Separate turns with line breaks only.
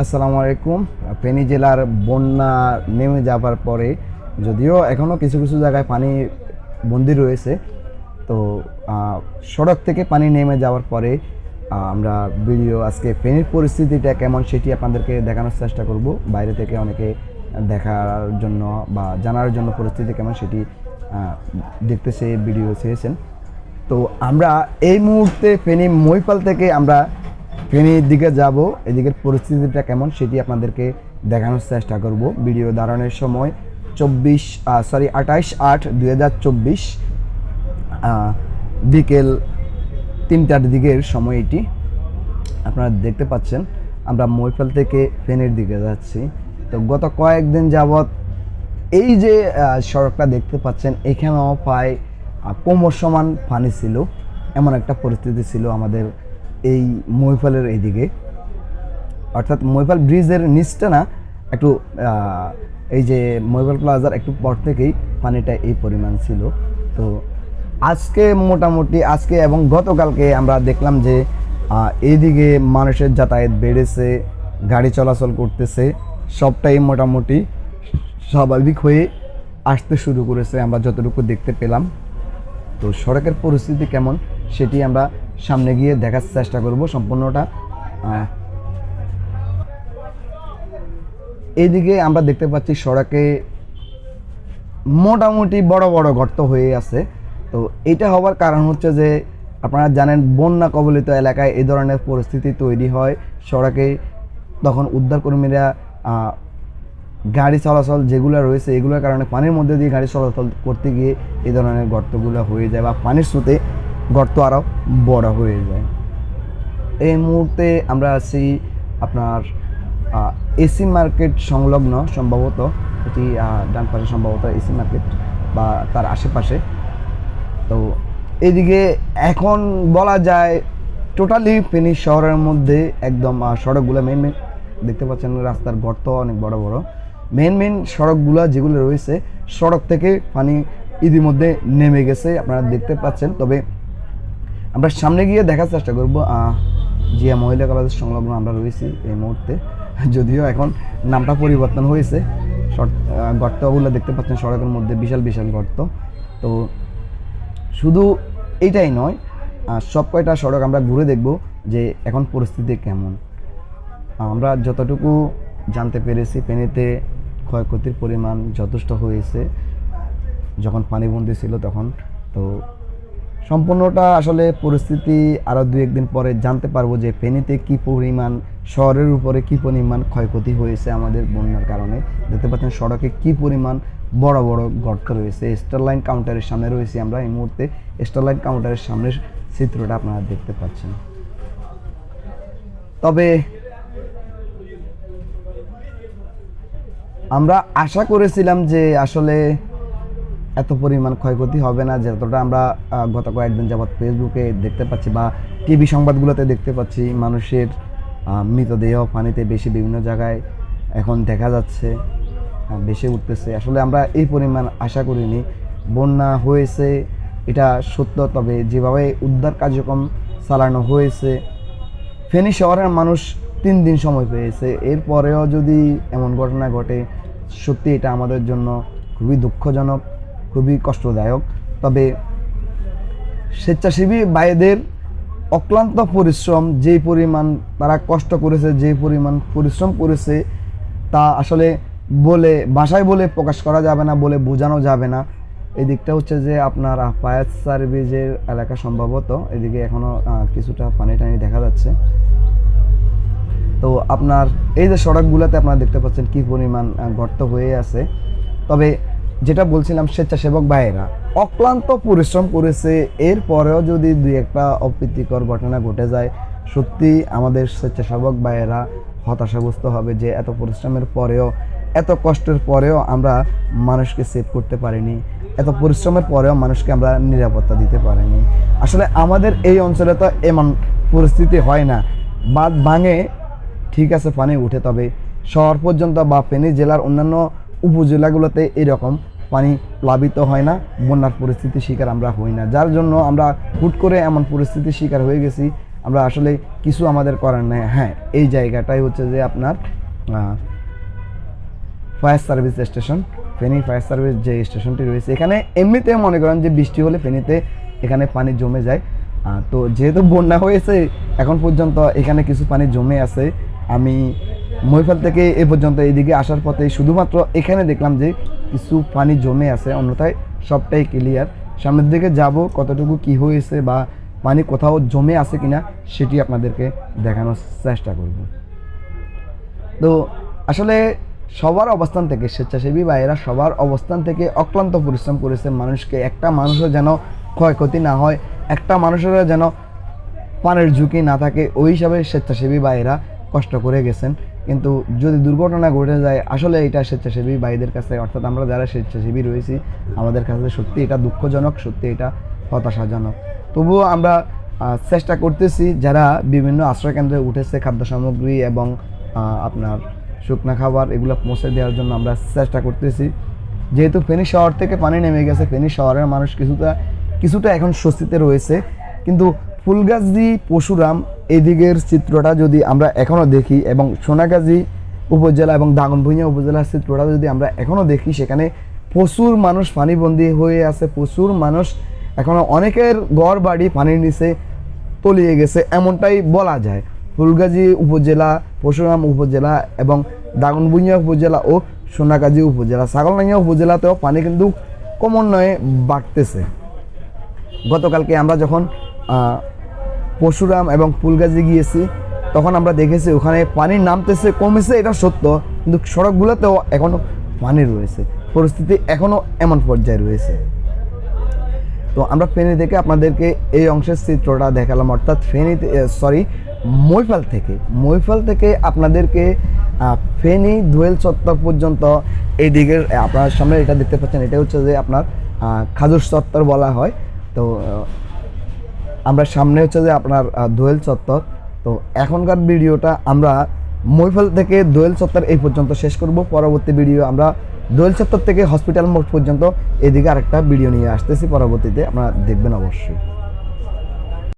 আসসালামু আলাইকুম। ফেনী জেলার বন্যা নেমে যাবার পরে যদিও এখনও কিছু কিছু জায়গায় পানি বন্দি রয়েছে, তো সড়ক থেকে পানি নেমে যাওয়ার পরে আমরা ভিডিও আজকে ফেনীর পরিস্থিতিটা কেমন সেটি আপনাদেরকে দেখানোর চেষ্টা করব। বাইরে থেকে অনেকে দেখার জন্য বা জানার জন্য পরিস্থিতি কেমন সেটি দেখতে সে ভিডিও চেয়েছেন। তো আমরা এই মুহূর্তে ফেনী মহিপাল থেকে আমরা ফেনীর দিকে যাব, এদিকের পরিস্থিতিটা কেমন সেটি আপনাদেরকে দেখানোর চেষ্টা করব। ভিডিও দাঁড়ানোর সময় চব্বিশ সরি আঠাইশ আট দুই হাজার চব্বিশ বিকেল তিনটার দিকের সময় এটি। আপনারা দেখতে পাচ্ছেন, আমরা মহিপাল থেকে ফেনীর দিকে যাচ্ছি। তো গত কয়েকদিন যাবৎ এই যে সড়কটা দেখতে পাচ্ছেন, এখানেও প্রায় কোমর সমান পানি ছিল, এমন একটা পরিস্থিতি ছিল আমাদের এই মহিপালের এইদিকে। অর্থাৎ মহিপাল ব্রিজের নিচটা না, একটু এই যে মহিপাল প্লাজার একটু পর থেকেই পানিটা এই পরিমাণ ছিল। তো আজকে মোটামুটি, আজকে এবং গতকালকে আমরা দেখলাম যে এইদিকে মানুষের যাতায়াত বেড়েছে, গাড়ি চলাচল করতেছে, সবটাই মোটামুটি স্বাভাবিক হয়ে আসতে শুরু করেছে, আমরা যতটুকু দেখতে পেলাম। তো সড়কের পরিস্থিতি কেমন সেটি আমরা সামনে গিয়ে দেখার চেষ্টা করব সম্পূর্ণটা। এইদিকে আমরা দেখতে পাচ্ছি সড়কে মোটামুটি বড় বড় গর্ত হয়ে আছে। তো এটা হওয়ার কারণ হচ্ছে যে আপনারা জানেন বন্যা কবলিত এলাকায় এই ধরনের পরিস্থিতি তৈরি হয়। সড়কে তখন উদ্ধারকর্মীরা গাড়ি চলাচল যেগুলো রয়েছে এগুলোর কারণে পানির মধ্যে দিয়ে গাড়ি চলাচল করতে গিয়ে এই ধরনের গর্তগুলো হয়ে যায় বা পানির স্রোতে গর্ত আরও বড় হয়ে যায়। এই মুহূর্তে আমরা আছি আপনার এসি মার্কেট সংলগ্ন সম্ভবত। এটি ডান পাশে সম্ভবত এসি মার্কেট বা তার আশেপাশে। তো এদিকে এখন বলা যায় টোটালি ফেনী শহরের মধ্যে একদম সড়কগুলো মেন মেন দেখতে পাচ্ছেন রাস্তার গর্ত অনেক বড় বড়। মেন মেন সড়কগুলো যেগুলো রয়েছে, সড়ক থেকে পানি ইতিমধ্যে নেমে গেছে, আপনারা দেখতে পাচ্ছেন। তবে আমরা সামনে গিয়ে দেখার চেষ্টা করব জিয়া মহিলা কলেজের সংলগ্ন আমরা রয়েছি এই মুহূর্তে। যদিও এখন নামটা পরিবর্তন হয়েছে। গর্তগুলো দেখতে পাচ্ছেন, সড়কের মধ্যে বিশাল বিশাল গর্ত। তো শুধু এইটাই নয় সব কয়টা সড়ক আমরা ঘুরে দেখব যে এখন পরিস্থিতি কেমন। আমরা যতটুকু জানতে পেরেছি, পেনেতে ক্ষয়ক্ষতির পরিমাণ যথেষ্ট হয়েছে। যখন পানিবন্দি ছিল তখন, তো সম্পূর্ণটা আসলে পরিস্থিতি আরও দু একদিন পরে জানতে পারব যে ফেনীতে কি পরিমাণ, শহরের উপরে কি পরিমাণ ক্ষয়ক্ষতি হয়েছে আমাদের বন্যার কারণে। দেখতে পাচ্ছেন সড়কে কি পরিমাণ বড় বড় গর্ত রয়েছে। স্টারলাইন কাউন্টারের সামনে রয়েছি আমরা এই মুহূর্তে। স্টারলাইন কাউন্টারের সামনের চিত্রটা আপনারা দেখতে পাচ্ছেন। তবে আমরা আশা করেছিলাম যে আসলে এত পরিমাণ ক্ষয়ক্ষতি হবে না, যতটা আমরা গত কয়েকদিন যাবৎ ফেসবুকে দেখতে পাচ্ছি বা টিভি সংবাদগুলোতে দেখতে পাচ্ছি, মানুষের মৃতদেহ পানিতে বেশি বিভিন্ন জায়গায় এখন দেখা যাচ্ছে বেশি উঠতেছে। আসলে আমরা এই পরিমাণ আশা করিনি। বন্যা হয়েছে, এটা সত্য, তবে যেভাবে উদ্ধার কার্যক্রম চালানো হয়েছে, ফেনী শহরের মানুষ তিন দিন সময় পেয়েছে। এরপরেও যদি এমন ঘটনা ঘটে, সত্যি এটা আমাদের জন্য খুবই দুঃখজনক। খুবই কষ্টদায়ক। তবে স্বেচ্ছাসেবী ভাইদের অক্লান্ত পরিশ্রম, যে পরিমাণ তারা কষ্ট করেছে, যে পরিমাণ পরিশ্রম করেছে, তা আসলে বলে, ভাষায় বলে প্রকাশ করা যাবে না, বলে বোঝানো যাবে না। এই দিকটা হচ্ছে যে আপনার ফায়ার সার্ভিসের এলাকা সম্ভবত। এদিকে এখনও কিছুটা পানি টানি দেখা যাচ্ছে। তো আপনার এই যে সড়কগুলোতে আপনারা দেখতে পাচ্ছেন কি পরিমাণ গর্ত হয়ে আছে। তবে যেটা বলছিলাম স্বেচ্ছাসেবক ভাইয়েরা, অক্লান্ত পরিশ্রম করেছে, এরপরেও যদি দুই একটা অপ্রীতিকর ঘটনা ঘটে যায়, সত্যি আমাদের স্বেচ্ছাসেবক ভাইয়েরা হতাশাগ্রস্ত হবে যে এত পরিশ্রমের পরেও, এত কষ্টের পরেও আমরা মানুষকে সেভ করতে পারিনি, এত পরিশ্রমের পরেও মানুষকে আমরা নিরাপত্তা দিতে পারিনি। আসলে আমাদের এই অঞ্চলে তো এমন পরিস্থিতি হয় না। বাদ ভাঙে ঠিক আছে, পানি উঠে তবে। শহর পর্যন্ত বা ফেনী জেলার অন্যান্য উপজেলাগুলোতে এরকম পানি প্লাবিত হয় না বন্যার পরিস্থিতির শিকার আমরা হই না। যার জন্য আমরা হুট করে এমন পরিস্থিতির শিকার হয়ে গেছি, আমরা আসলে কিছু আমাদের করার নেই। হ্যাঁ এই জায়গাটাই হচ্ছে যে আপনার fire service station Feni fire service যে স্টেশনটি রয়েছে, এখানে এমনিতে মনে করেন যে বৃষ্টি হলে ফেনীতে এখানে পানি জমে যায়। তো যেহেতু বন্যা হয়েছে, এখন পর্যন্ত এখানে কিছু পানি জমে আছে। আমি মহিফাল থেকে এ পর্যন্ত এইদিকে আসার পথে শুধুমাত্র এখানে দেখলাম যে কিছু পানি জমে আছে, অন্যথায় সবটাই ক্লিয়ার সামনের দিকে যাব, কতটুকু কি হয়েছে বা পানি কোথাও জমে আছে কিনা, সেটি আপনাদেরকে দেখানোর চেষ্টা করব। তো আসলে সবার অবস্থান থেকে, স্বেচ্ছাসেবী বা এরা সবার অবস্থান থেকে অক্লান্ত পরিশ্রম করেছে। মানুষকে, একটা মানুষের যেন ক্ষয়ক্ষতি না হয়, একটা মানুষের যেন পানের ঝুঁকি না থাকে, ওই হিসাবে স্বেচ্ছাসেবী বা এরা কষ্ট করে গেছেন। কিন্তু যদি দুর্ঘটনা ঘটে যায়, আসলে এটা স্বেচ্ছাসেবী ভাইদের কাছে, অর্থাৎ আমরা যারা স্বেচ্ছাসেবী রয়েছি, আমাদের কাছে সত্যি এটা দুঃখজনক, সত্যি এটা হতাশাজনক। তবুও আমরা চেষ্টা করতেছি যারা বিভিন্ন আশ্রয়কেন্দ্রে উঠেছে খাদ্য সামগ্রী এবং আপনার শুকনা খাবার, এগুলো পৌঁছে দেওয়ার জন্য আমরা চেষ্টা করতেছি। যেহেতু ফেনী শহর থেকে পানি নেমে গেছে, ফেনী শহরের মানুষ কিছুটা কিছুটা এখন স্বস্তিতে রয়েছে। কিন্তু ফুলগাজী পশুরাম এদিকের চিত্রটা যদি আমরা এখনও দেখি এবং সোনাগাজী উপজেলা এবং দাগনভূঞা উপজেলার চিত্রটা যদি আমরা এখনও দেখি, সেখানে প্রচুর মানুষ পানিবন্দী হয়ে আছে, প্রচুর মানুষ এখনও অনেকের ঘর বাড়ি পানির নিচে তলিয়ে গেছে এমনটাই বলা যায়। ফুলগাজী উপজেলা, পরশুরাম উপজেলা এবং দাগনভূঞা উপজেলা ও সোনাগাজী উপজেলা। ছাগলনাইয়া উপজেলাতেও পানি কিন্তু ক্রমান্বয়ে বাড়তেছে। গতকালকে আমরা যখন পরশুরাম এবং ফুলগাজী গিয়েছি, তখন আমরা দেখেছি ওখানে পানি নামতেছে, কমেছে, এটা সত্য। কিন্তু সড়কগুলোতেও এখনও পানি রয়েছে। পরিস্থিতি এখনও এমন পর্যায়ে রয়েছে। তো আমরা ফেনী থেকে আপনাদেরকে এই অংশের চিত্রটা দেখালাম, অর্থাৎ ফেনী সরি মৈফাল থেকে। মৈফাল থেকে আপনাদেরকে ফেনী দোয়েল চত্বর পর্যন্ত এই দিকের আপনার সামনে এটা দেখতে পাচ্ছেন, এটা হচ্ছে যে আপনার খাজুর চত্বর বলা হয়। তো আমরা সামনে হচ্ছে যে আপনার দোয়েল চত্বর। তো এখনকার ভিডিওটা আমরা মৈফল থেকে দোয়েল চত্বর এই পর্যন্ত শেষ করব। পরবর্তী ভিডিও আমরা দোয়েল চত্বর থেকে হসপিটাল মোড় পর্যন্ত এদিকে আরেকটা ভিডিও নিয়ে আসতেছি। পরবর্তীতে আপনারা দেখবেন অবশ্যই।